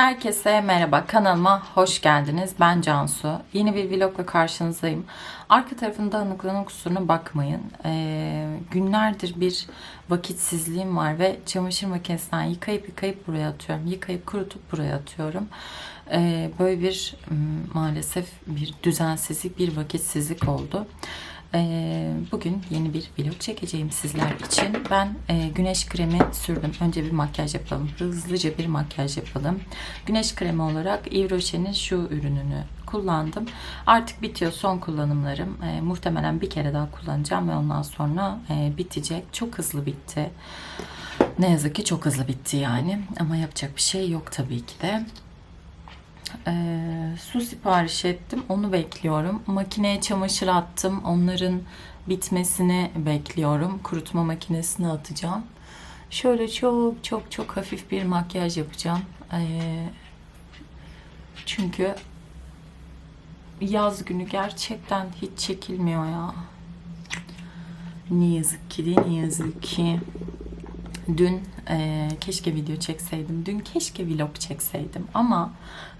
Herkese merhaba kanalıma hoş geldiniz. Ben Cansu. Yeni bir vlogla karşınızdayım. Arka tarafın dağınıklığına kusuruna bakmayın. Ee, günlerdir bir vakitsizliğim var ve çamaşır makinesinden yıkayıp yıkayıp buraya atıyorum. Yıkayıp kurutup buraya atıyorum. Ee, böyle bir maalesef bir düzensizlik, bir vakitsizlik oldu. Ee, bugün yeni bir vlog çekeceğim sizler için. Ben e, güneş kremi sürdüm. Önce bir makyaj yapalım. Hızlıca bir makyaj yapalım. Güneş kremi olarak Yves Rocher'in şu ürününü kullandım. Artık bitiyor son kullanımlarım. Ee, muhtemelen bir kere daha kullanacağım ve ondan sonra e, bitecek. Çok hızlı bitti. Ne yazık ki çok hızlı bitti yani. Ama yapacak bir şey yok tabii ki de. Ee, su sipariş ettim. Onu bekliyorum. Makineye çamaşır attım. Onların bitmesini bekliyorum. Kurutma makinesine atacağım. Şöyle çok çok çok hafif bir makyaj yapacağım. Ee, çünkü yaz günü gerçekten hiç çekilmiyor ya. Ne yazık ki değil, ne yazık ki. Dün e, keşke video çekseydim. Dün keşke vlog çekseydim. Ama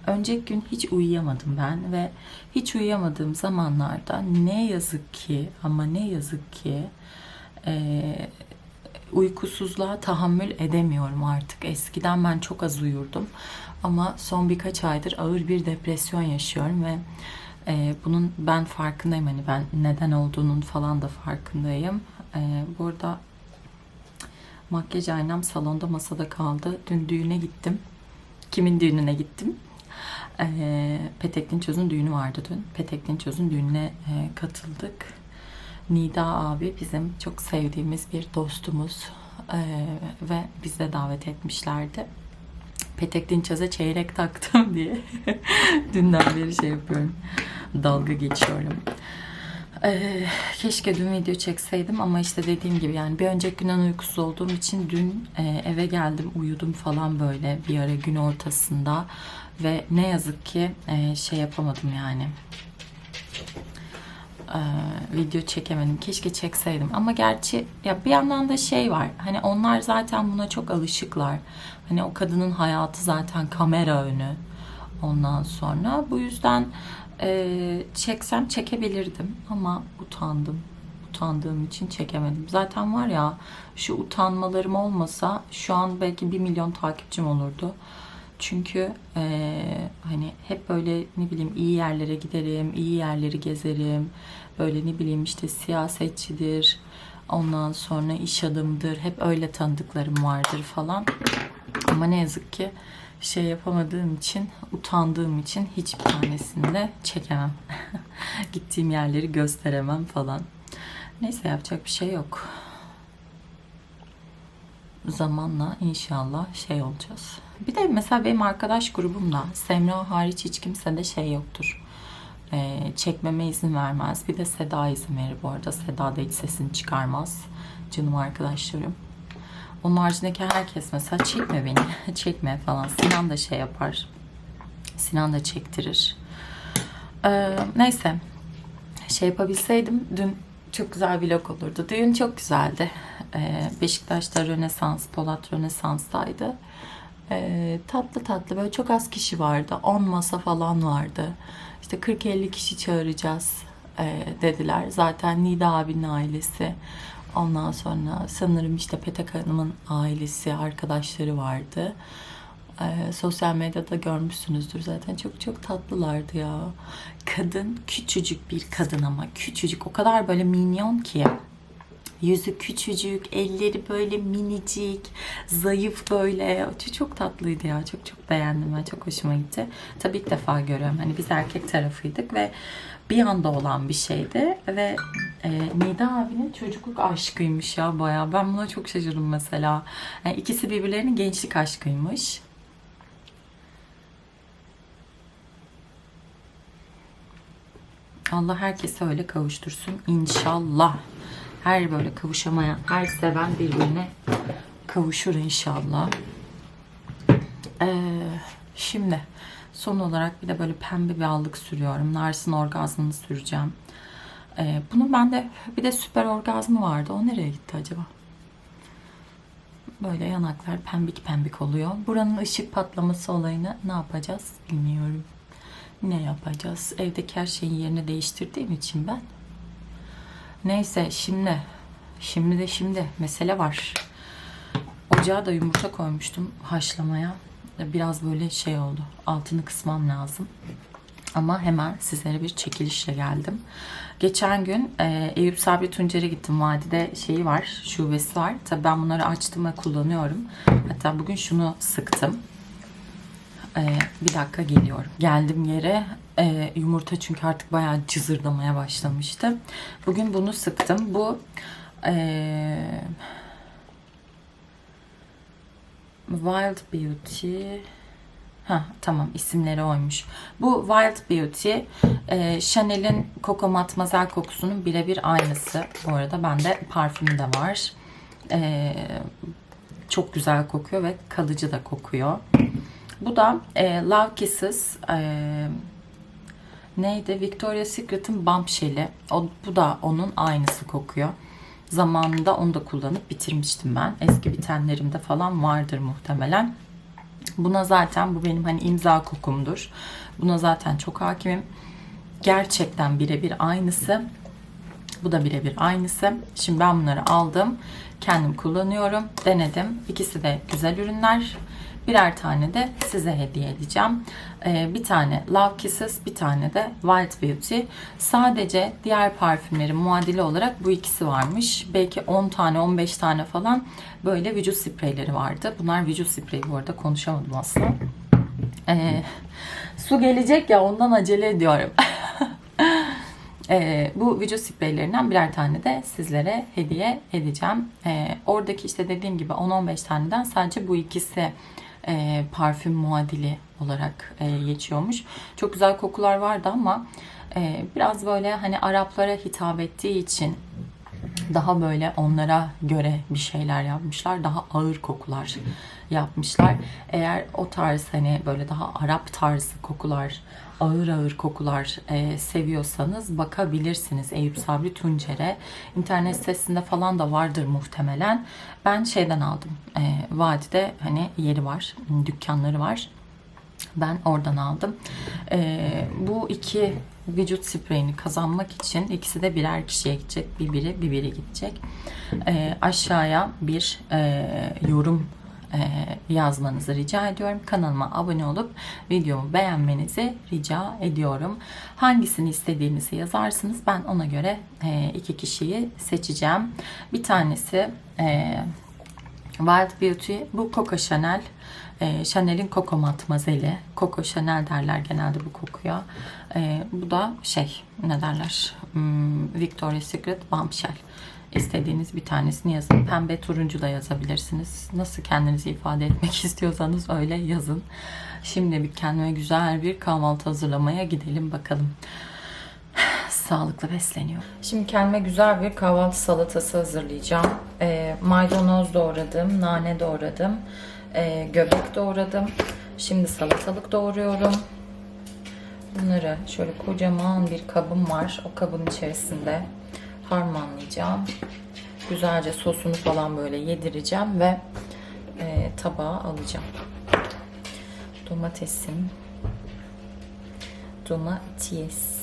önceki gün hiç uyuyamadım ben ve hiç uyuyamadığım zamanlarda ne yazık ki ama ne yazık ki e, uykusuzluğa tahammül edemiyorum artık. Eskiden ben çok az uyurdum ama son birkaç aydır ağır bir depresyon yaşıyorum ve e, bunun ben farkındayım. Hani ben neden olduğunun falan da farkındayım. E, burada makyaj aynam salonda masada kaldı. Dün düğüne gittim. Kimin düğününe gittim? E, Petek Dinçöz'ün düğünü vardı dün. Petek Dinçöz'ün düğününe e, katıldık. Nida abi bizim çok sevdiğimiz bir dostumuz Ee, ve bizi de davet etmişlerdi. Petek Dinçöz'e çeyrek taktım diye dünden beri şey yapıyorum. Dalga geçiyorum. Ee, keşke dün video çekseydim ama işte dediğim gibi yani bir önceki günden uykusuz olduğum için dün e, eve geldim uyudum falan böyle bir ara gün ortasında ve ne yazık ki e, şey yapamadım yani e, video çekemedim. Keşke çekseydim. Ama gerçi ya bir yandan da şey var. Hani onlar zaten buna çok alışıklar. Hani o kadının hayatı zaten kamera önü. Ondan sonra bu yüzden e, çeksem çekebilirdim ama utandım. Utandığım için çekemedim. Zaten var ya şu utanmalarım olmasa şu an belki bir milyon takipçim olurdu. Çünkü eee, hani hep böyle ne bileyim iyi yerlere giderim, iyi yerleri gezerim. Böyle ne bileyim işte siyasetçidir, ondan sonra iş adamıdır. Hep öyle tanıdıklarım vardır falan. Ama ne yazık ki şey yapamadığım için, utandığım için hiçbir tanesini de çekemem. Gittiğim yerleri gösteremem falan. Neyse yapacak bir şey yok. Zamanla inşallah şey olacağız. Bir de mesela benim arkadaş grubumda Semra hariç hiç kimse de şey yoktur. Ee, çekmeme izin vermez. Bir de Seda izin verir bu arada. Seda da hiç sesini çıkarmaz. Canım arkadaşlarım. Onun haricindeki herkes mesela çekme beni, çekme falan. Sinan da şey yapar. Sinan da çektirir. Ee, neyse. Şey yapabilseydim dün çok güzel vlog olurdu. Düğün çok güzeldi. Ee, Beşiktaş'ta Rönesans, Polat Rönesans'taydı. Ee, tatlı tatlı böyle çok az kişi vardı. 10 masa falan vardı. İşte 40-50 kişi çağıracağız ee, dediler. Zaten Nida abinin ailesi. Ondan sonra sanırım işte Petek Hanım'ın ailesi, arkadaşları vardı. Ee, sosyal medyada görmüşsünüzdür zaten. Çok çok tatlılardı ya. Kadın küçücük bir kadın ama küçücük. O kadar böyle minyon ki. Yüzü küçücük, elleri böyle minicik, zayıf böyle. Çok, çok tatlıydı ya. Çok çok beğendim ben. Çok hoşuma gitti. Tabii ilk defa görüyorum. Hani biz erkek tarafıydık ve bir anda olan bir şeydi. Ve e, Nida abinin çocukluk aşkıymış ya bayağı. Ben buna çok şaşırdım mesela. Yani ikisi birbirlerinin gençlik aşkıymış. Allah herkese öyle kavuştursun inşallah. Her böyle kavuşamayan, her seven birbirine kavuşur inşallah. Ee, şimdi son olarak bir de böyle pembe bir allık sürüyorum. Narsın orgazmını süreceğim. Ee, bunun bende bir de süper orgazmı vardı. O nereye gitti acaba? Böyle yanaklar pembik pembik oluyor. Buranın ışık patlaması olayını ne yapacağız bilmiyorum. Ne yapacağız? Evdeki her şeyin yerini değiştirdiğim için ben. Neyse şimdi. Şimdi de şimdi. Mesele var. Ocağa da yumurta koymuştum haşlamaya. Biraz böyle şey oldu. Altını kısmam lazım. Ama hemen sizlere bir çekilişle geldim. Geçen gün e, Eyüp Sabri Tuncer'e gittim. Vadide şeyi var, şubesi var. Tabii ben bunları açtım ve kullanıyorum. Hatta bugün şunu sıktım. E, bir dakika geliyorum. Geldim yere. E, yumurta çünkü artık bayağı cızırdamaya başlamıştı. Bugün bunu sıktım. Bu e, Wild Beauty Ha tamam isimleri oymuş. Bu Wild Beauty e, Chanel'in Coco Matmazel kokusunun birebir aynısı. Bu arada bende parfümü de var. E, çok güzel kokuyor ve kalıcı da kokuyor. Bu da e, Love Kisses e, neydi? Victoria's Secret'ın Bombshell'i. O, bu da onun aynısı kokuyor. Zamanında onu da kullanıp bitirmiştim ben. Eski bitenlerimde falan vardır muhtemelen. Buna zaten bu benim hani imza kokumdur. Buna zaten çok hakimim. Gerçekten birebir aynısı. Bu da birebir aynısı. Şimdi ben bunları aldım. Kendim kullanıyorum. Denedim. İkisi de güzel ürünler. Birer tane de size hediye edeceğim. Ee, bir tane Love Kisses, bir tane de Wild Beauty. Sadece diğer parfümlerin muadili olarak bu ikisi varmış. Belki 10 tane, 15 tane falan böyle vücut spreyleri vardı. Bunlar vücut spreyi bu arada konuşamadım aslında. Ee, su gelecek ya ondan acele ediyorum. Ee, bu vücut spreylerinden birer tane de sizlere hediye edeceğim. Ee, oradaki işte dediğim gibi 10-15 taneden sadece bu ikisi e, parfüm muadili olarak e, geçiyormuş. Çok güzel kokular vardı ama e, biraz böyle hani Araplara hitap ettiği için daha böyle onlara göre bir şeyler yapmışlar. Daha ağır kokular yapmışlar. Eğer o tarz hani böyle daha Arap tarzı kokular, ağır ağır kokular e, seviyorsanız bakabilirsiniz Eyüp Sabri Tuncer'e. İnternet sitesinde falan da vardır muhtemelen. Ben şeyden aldım. E, vadide hani yeri var, dükkanları var. Ben oradan aldım. Ee, bu iki vücut spreyini kazanmak için ikisi de birer kişiye gidecek. Bir biri bir biri gidecek. Ee, aşağıya bir e, yorum e, yazmanızı rica ediyorum. Kanalıma abone olup videomu beğenmenizi rica ediyorum. Hangisini istediğinizi yazarsınız. Ben ona göre e, iki kişiyi seçeceğim. Bir tanesi e, Wild Beauty. Bu Coco Chanel. E, Chanel'in Coco Matmazeli. Coco Chanel derler genelde bu kokuya. E, bu da şey ne derler? Hmm, Victoria's Secret Bombshell. İstediğiniz bir tanesini yazın. Pembe turuncu da yazabilirsiniz. Nasıl kendinizi ifade etmek istiyorsanız öyle yazın. Şimdi bir kendime güzel bir kahvaltı hazırlamaya gidelim bakalım sağlıklı besleniyor. Şimdi kendime güzel bir kahvaltı salatası hazırlayacağım. E, maydanoz doğradım, nane doğradım, e, göbek doğradım. Şimdi salatalık doğruyorum. Bunları şöyle kocaman bir kabım var. O kabın içerisinde harmanlayacağım. Güzelce sosunu falan böyle yedireceğim ve e, tabağa alacağım. Domatesim. Domates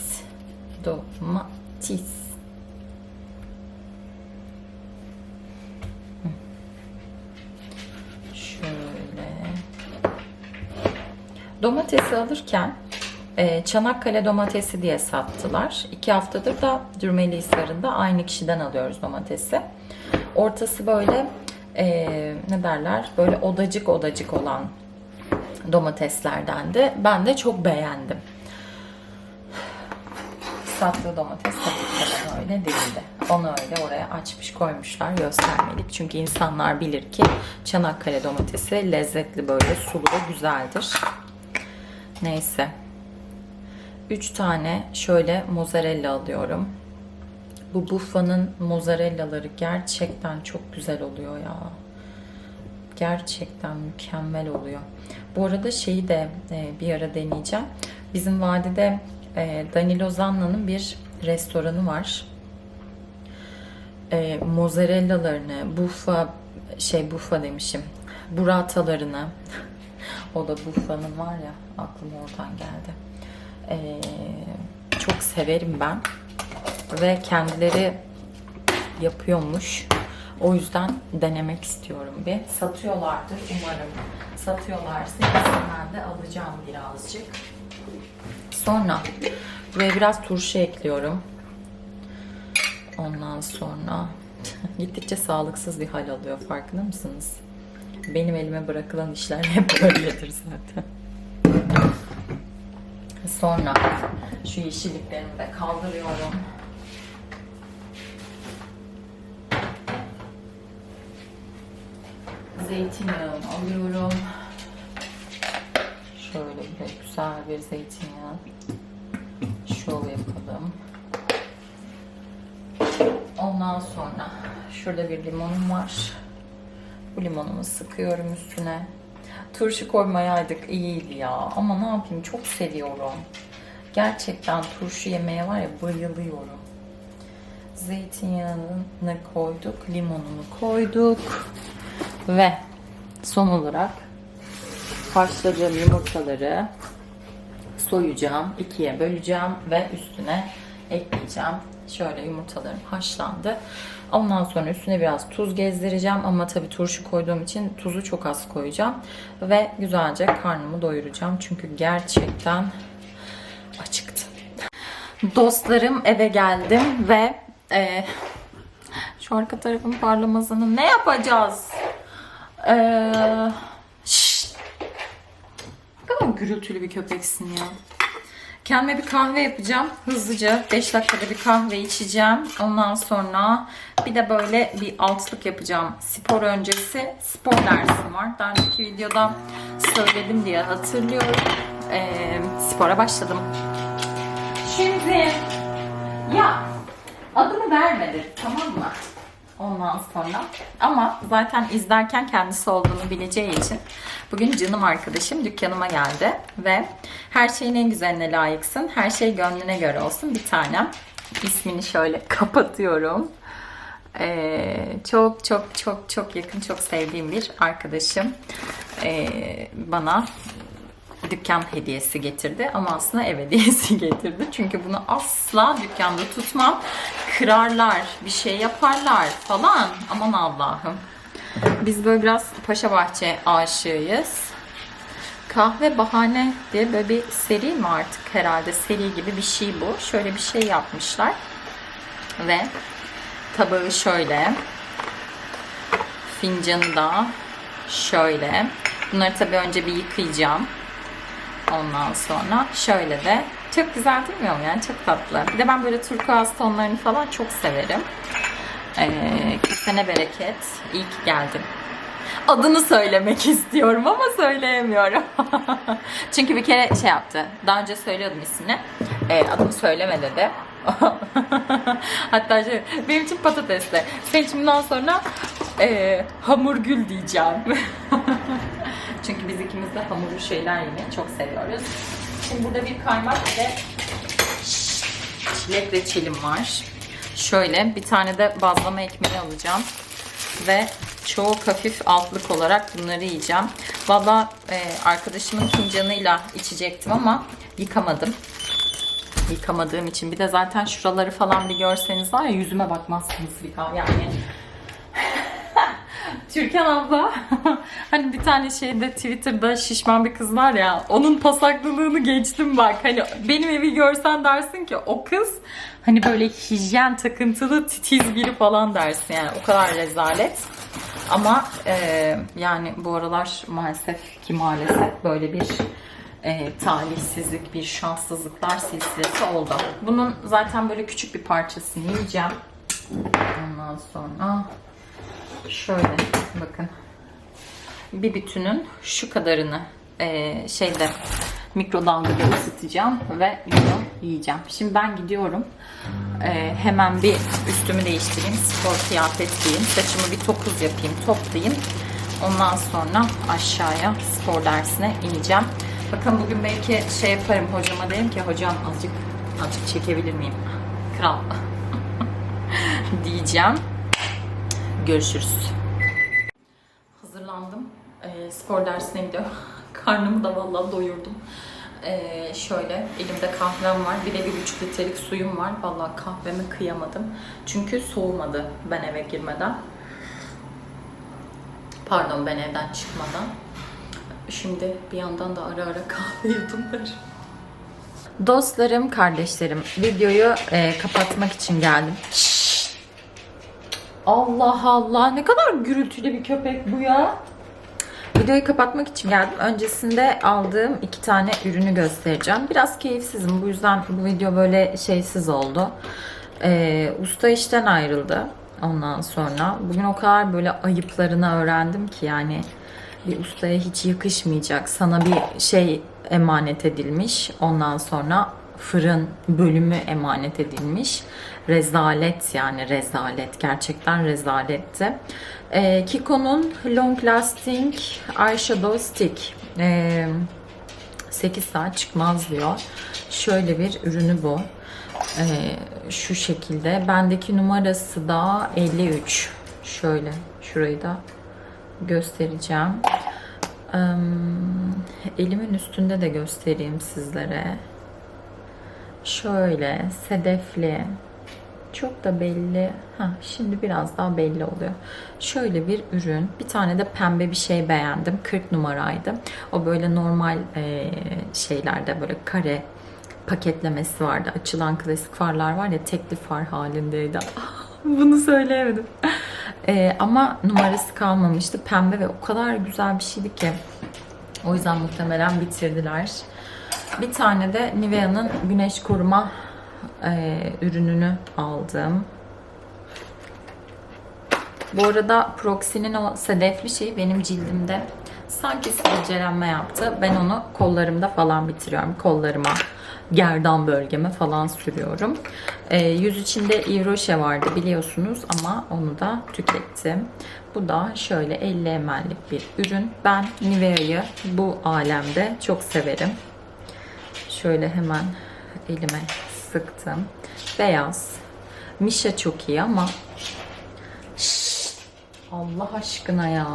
domates. Şöyle. Domatesi alırken e, Çanakkale domatesi diye sattılar. İki haftadır da Dürmeli Hisarı'nda aynı kişiden alıyoruz domatesi. Ortası böyle e, ne derler böyle odacık odacık olan domateslerdendi. Ben de çok beğendim sattığı domates tabii ki de öyle değildi. Onu öyle oraya açmış koymuşlar göstermelik. Çünkü insanlar bilir ki Çanakkale domatesi lezzetli böyle sulu ve güzeldir. Neyse. 3 tane şöyle mozzarella alıyorum. Bu Buffa'nın mozzarellaları gerçekten çok güzel oluyor ya. Gerçekten mükemmel oluyor. Bu arada şeyi de e, bir ara deneyeceğim. Bizim vadide e, Danilo Zanna'nın bir restoranı var. E, mozzarellalarını, buffa şey bufa demişim. Buratalarını o da bufanın var ya aklıma oradan geldi. Ee, çok severim ben. Ve kendileri yapıyormuş. O yüzden denemek istiyorum bir. Satıyorlardır umarım. Satıyorlarsa ben de alacağım birazcık. Sonra buraya biraz turşu ekliyorum. Ondan sonra gittikçe sağlıksız bir hal alıyor farkında mısınız? Benim elime bırakılan işler hep böyledir zaten. Sonra şu yeşilliklerimi de kaldırıyorum. Zeytinyağını alıyorum. Şöyle bir güzel bir zeytinyağı. Şov yapalım. Ondan sonra şurada bir limonum var. Bu limonumu sıkıyorum üstüne. Turşu koymayaydık iyiydi ya. Ama ne yapayım çok seviyorum. Gerçekten turşu yemeye var ya bayılıyorum. Zeytinyağını koyduk, limonunu koyduk. Ve son olarak haşladığım yumurtaları soyacağım, ikiye böleceğim ve üstüne ekleyeceğim. Şöyle yumurtalarım haşlandı. Ondan sonra üstüne biraz tuz gezdireceğim ama tabii turşu koyduğum için tuzu çok az koyacağım. Ve güzelce karnımı doyuracağım. Çünkü gerçekten acıktım. Dostlarım eve geldim ve e, şu arka tarafın parlamasını ne yapacağız? Eee. Ne kadar gürültülü bir köpeksin ya. Kendime bir kahve yapacağım. Hızlıca 5 dakikada bir kahve içeceğim. Ondan sonra bir de böyle bir altlık yapacağım. Spor öncesi spor dersim var. Daha önceki videoda söyledim diye hatırlıyorum. Ee, spora başladım. Şimdi ya adımı vermedi tamam mı? Ondan sonra ama zaten izlerken kendisi olduğunu bileceği için bugün canım arkadaşım dükkanıma geldi ve her şeyin en güzeline layıksın. Her şey gönlüne göre olsun bir tanem. İsmini şöyle kapatıyorum. Ee, çok çok çok çok yakın çok sevdiğim bir arkadaşım ee, bana dükkan hediyesi getirdi ama aslında ev hediyesi getirdi. Çünkü bunu asla dükkanda tutmam. Kırarlar, bir şey yaparlar falan. Aman Allah'ım. Biz böyle biraz Paşa Bahçe aşığıyız. Kahve Bahane diye böyle bir seri mi artık herhalde seri gibi bir şey bu. Şöyle bir şey yapmışlar. Ve tabağı şöyle. Fincanı da şöyle. Bunları tabii önce bir yıkayacağım. Ondan sonra şöyle de çok güzel mi o yani çok tatlı. Bir de ben böyle turkuaz tonlarını falan çok severim. Ee, kesene bereket. İyi ki geldin. Adını söylemek istiyorum ama söyleyemiyorum. Çünkü bir kere şey yaptı. Daha önce söylüyordum ismini. Ee, adımı söyleme dedi. Hatta şey, benim için patatesle. Senin için bundan sonra e, hamurgül diyeceğim. Çünkü biz ikimiz de hamurlu şeyler yemeyi çok seviyoruz. Şimdi burada bir kaymak ve çilek reçelim var. Şöyle bir tane de bazlama ekmeği alacağım. Ve çok hafif altlık olarak bunları yiyeceğim. Valla e, arkadaşımın fincanıyla içecektim ama yıkamadım. Yıkamadığım için. Bir de zaten şuraları falan bir görseniz var ya yüzüme bakmazsınız bir daha yani. Türkan abla hani bir tane şeyde Twitter'da şişman bir kız var ya onun pasaklılığını geçtim bak. Hani benim evi görsen dersin ki o kız hani böyle hijyen takıntılı titiz biri falan dersin yani o kadar rezalet. Ama e, yani bu aralar maalesef ki maalesef böyle bir e, talihsizlik, bir şanssızlıklar silsilesi oldu. Bunun zaten böyle küçük bir parçasını yiyeceğim. Ondan sonra şöyle bakın bir bütünün şu kadarını e, şeyde mikrodalgada ısıtacağım ve bunu yiyeceğim. Şimdi ben gidiyorum. E, hemen bir üstümü değiştireyim. Spor kıyafet giyeyim. Saçımı bir topuz yapayım, toplayayım. Ondan sonra aşağıya spor dersine ineceğim. Bakın bugün belki şey yaparım hocama derim ki hocam azıcık azıcık çekebilir miyim? Kral. diyeceğim. Görüşürüz. e, spor dersine gidiyorum. Karnımı da vallahi doyurdum. E, şöyle elimde kahvem var. Bir de bir buçuk litrelik suyum var. Vallahi kahvemi kıyamadım. Çünkü soğumadı ben eve girmeden. Pardon ben evden çıkmadan. Şimdi bir yandan da ara ara kahve yudumlarım. Dostlarım, kardeşlerim, videoyu e, kapatmak için geldim. Allah Allah, ne kadar gürültülü bir köpek bu ya. Videoyu kapatmak için geldim. Öncesinde aldığım iki tane ürünü göstereceğim. Biraz keyifsizim. Bu yüzden bu video böyle şeysiz oldu. E, usta işten ayrıldı. Ondan sonra bugün o kadar böyle ayıplarını öğrendim ki yani bir ustaya hiç yakışmayacak. Sana bir şey emanet edilmiş. Ondan sonra fırın bölümü emanet edilmiş. Rezalet yani rezalet. Gerçekten rezaletti. Ee, Kiko'nun Long Lasting Eyeshadow Stick. Ee, 8 saat çıkmaz diyor. Şöyle bir ürünü bu. Ee, şu şekilde. Bendeki numarası da 53. Şöyle şurayı da göstereceğim. Ee, elimin üstünde de göstereyim sizlere. Şöyle sedefli. Çok da belli. Ha, şimdi biraz daha belli oluyor. Şöyle bir ürün. Bir tane de pembe bir şey beğendim. 40 numaraydı. O böyle normal e, şeylerde böyle kare paketlemesi vardı. Açılan klasik farlar var ya tekli far halindeydi. Bunu söyleyemedim. Ee, ama numarası kalmamıştı. Pembe ve o kadar güzel bir şeydi ki. O yüzden muhtemelen bitirdiler. Bir tane de Nivea'nın güneş koruma e, ürününü aldım. Bu arada Proxy'nin o sedefli şeyi benim cildimde sanki sivilcelenme yaptı. Ben onu kollarımda falan bitiriyorum. Kollarıma, gerdan bölgeme falan sürüyorum. E, yüz içinde Rocher vardı biliyorsunuz ama onu da tükettim. Bu da şöyle 50 ml'lik bir ürün. Ben Nivea'yı bu alemde çok severim. Şöyle hemen elime sıktım. Beyaz. Mişa çok iyi ama! Allah aşkına ya.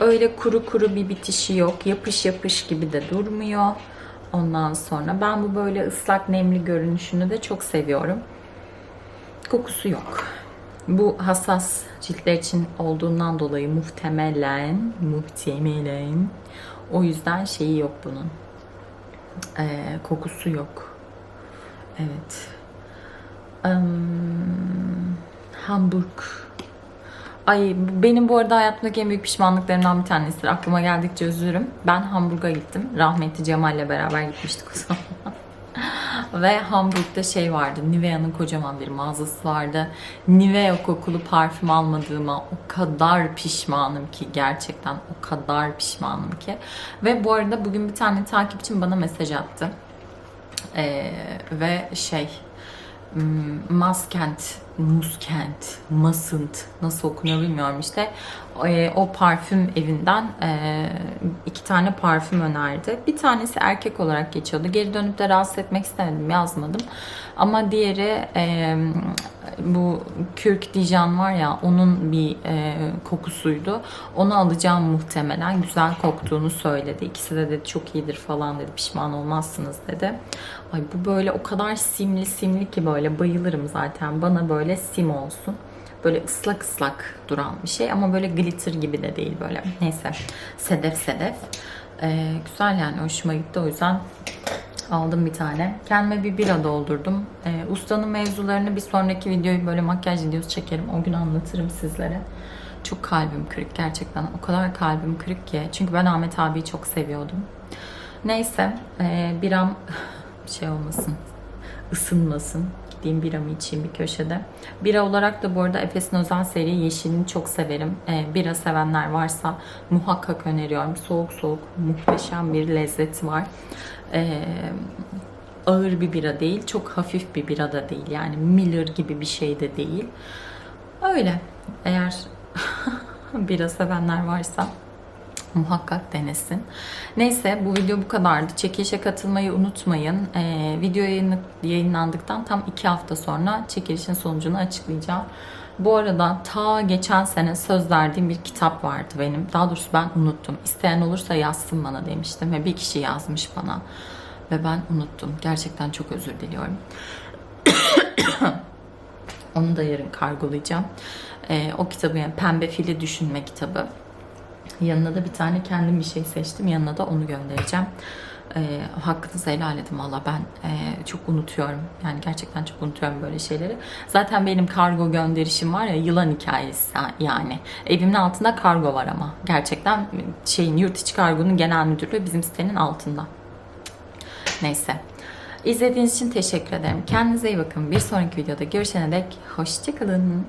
Öyle kuru kuru bir bitişi yok. Yapış yapış gibi de durmuyor. Ondan sonra ben bu böyle ıslak nemli görünüşünü de çok seviyorum. Kokusu yok. Bu hassas ciltler için olduğundan dolayı muhtemelen muhtemelen o yüzden şeyi yok bunun. Ee, kokusu yok. Evet. Um, Hamburg. Ay benim bu arada hayatımdaki en büyük pişmanlıklarımdan bir tanesidir. Aklıma geldikçe üzülürüm. Ben Hamburg'a gittim. Rahmetli Cemal'le beraber gitmiştik o zaman. Ve Hamburg'da şey vardı. Nivea'nın kocaman bir mağazası vardı. Nivea kokulu parfüm almadığıma o kadar pişmanım ki gerçekten o kadar pişmanım ki. Ve bu arada bugün bir tane takipçim bana mesaj attı. Ee, ve şey hmm, Maskent, Muskent, Masınt nasıl okunuyor bilmiyorum işte. E, o parfüm evinden e, iki tane parfüm önerdi. Bir tanesi erkek olarak geçiyordu. Geri dönüp de rahatsız etmek istemedim, yazmadım. Ama diğeri e, bu Kürk Dijan var ya onun bir e, kokusuydu. Onu alacağım muhtemelen. Güzel koktuğunu söyledi. İkisi de dedi çok iyidir falan dedi. Pişman olmazsınız dedi. Ay bu böyle o kadar simli simli ki böyle bayılırım zaten. Bana böyle sim olsun. Böyle ıslak ıslak duran bir şey ama böyle glitter gibi de değil böyle. Neyse sedef sedef. Ee, güzel yani hoşuma gitti o yüzden aldım bir tane. Kendime bir bira doldurdum. Ee, ustanın mevzularını bir sonraki videoyu böyle makyaj videosu çekerim. O gün anlatırım sizlere. Çok kalbim kırık gerçekten. O kadar kalbim kırık ki. Çünkü ben Ahmet abiyi çok seviyordum. Neyse e, biram şey olmasın ısınmasın. Gideyim biramı içeyim bir köşede. Bira olarak da bu arada Efes'in özel seri Yeşil'ini çok severim. Ee, bira sevenler varsa muhakkak öneriyorum. Soğuk soğuk muhteşem bir lezzeti var. Ee, ağır bir bira değil. Çok hafif bir bira da değil. Yani Miller gibi bir şey de değil. Öyle. Eğer bira sevenler varsa muhakkak denesin. Neyse bu video bu kadardı. Çekilişe katılmayı unutmayın. Ee, video yayınlandıktan tam iki hafta sonra çekilişin sonucunu açıklayacağım. Bu arada ta geçen sene söz verdiğim bir kitap vardı benim. Daha doğrusu ben unuttum. İsteyen olursa yazsın bana demiştim ve bir kişi yazmış bana. Ve ben unuttum. Gerçekten çok özür diliyorum. Onu da yarın kargolayacağım. Ee, o kitabı yani Pembe Fili Düşünme kitabı. Yanına da bir tane kendim bir şey seçtim. Yanına da onu göndereceğim. Ee, hakkınızı helal edin valla ben e, çok unutuyorum. Yani gerçekten çok unutuyorum böyle şeyleri. Zaten benim kargo gönderişim var ya yılan hikayesi yani. Evimin altında kargo var ama. Gerçekten şeyin yurt içi kargonun genel müdürlüğü bizim sitenin altında. Neyse. İzlediğiniz için teşekkür ederim. Kendinize iyi bakın. Bir sonraki videoda görüşene dek hoşçakalın.